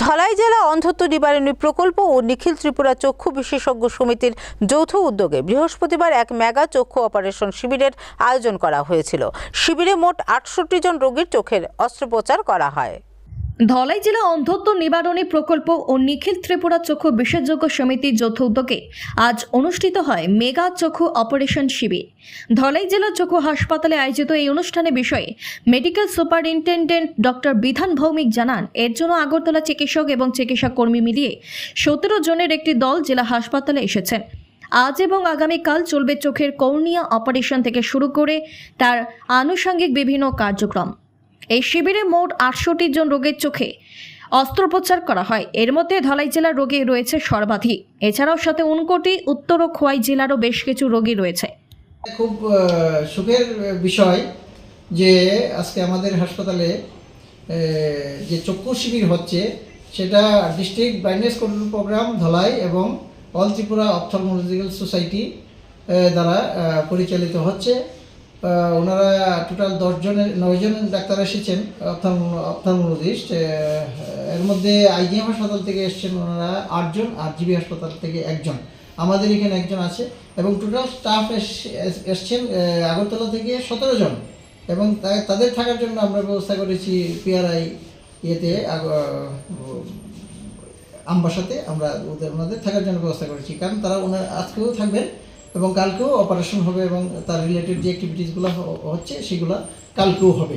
ধলাই জেলা অন্ধত্ব নিবারণী প্রকল্প ও নিখিল ত্রিপুরা চক্ষু বিশেষজ্ঞ সমিতির যৌথ উদ্যোগে বৃহস্পতিবার এক মেগা চক্ষু অপারেশন শিবিরের আয়োজন করা হয়েছিল। শিবিরে মোট আটষট্টি জন রোগীর চোখের অস্ত্রোপচার করা হয়। ধলাই জেলা অন্ধত্ব নিবারণী প্রকল্প ও নিখিল ত্রিপুরা চক্ষু বিশেষজ্ঞ সমিতির যৌথ উদ্যোগে আজ অনুষ্ঠিত হয় মেগা চক্ষু অপারেশন শিবির। ধলাই জেলা চক্ষু হাসপাতালে আয়োজিত এই অনুষ্ঠানে বিষয়ে মেডিকেল সুপারিনটেন্ডেন্ট ডক্টর বিধান ভৌমিক জানান, এর জন্য আগরতলা চিকিৎসক এবং চিকিৎসা কর্মী মিলিয়ে সতেরো জনের একটি দল জেলা হাসপাতালে এসেছেন। আজ এবং আগামীকাল চলবে চোখের কর্নিয়া অপারেশন থেকে শুরু করে তার আনুষঙ্গিক বিভিন্ন কার্যক্রম। এই শিবিরে মোট আটষট্টি জন রোগীর চোখে অস্ত্রোপচার করা হয়। এর মধ্যে ধলাই জেলার রোগী রয়েছে সর্বাধিক। এছাড়াও সাথে উনকোটি, উত্তর ও খোয়াই জেলারও বেশ কিছু রোগী রয়েছে। খুব সুখের বিষয় যে আজকে আমাদের হাসপাতালে যে চক্ষু শিবির হচ্ছে, সেটা district blindness control programme, Dhalai এবং অল ত্রিপুরা অপথলমোলজিক্যাল সোসাইটি দ্বারা পরিচালিত হচ্ছে। ওনারা টোটাল দশজনের নয়জন ডাক্তার এসেছেন অপথলমোলজিস্ট এর মধ্যে আইজিএম হাসপাতাল থেকে এসেছেন ওনারা আটজন আর জিবি হাসপাতাল থেকে একজন। আমাদের এখানে একজন আছে এবং টোটাল স্টাফ এসছেন আগরতলা থেকে সতেরো জন। এবং তাদের থাকার জন্য আমরা ব্যবস্থা করেছি পিআরআই ইয়েতে আমবাসাতে আমরা ওদের, ওনাদের থাকার জন্য ব্যবস্থা করেছি। কারণ তারা ওনার, আজকেও থাকবেন এবং কালকেও অপারেশন হবে এবং তার রিলেটেড যে অ্যাক্টিভিটিসগুলো হচ্ছে সেগুলো কালকেও হবে।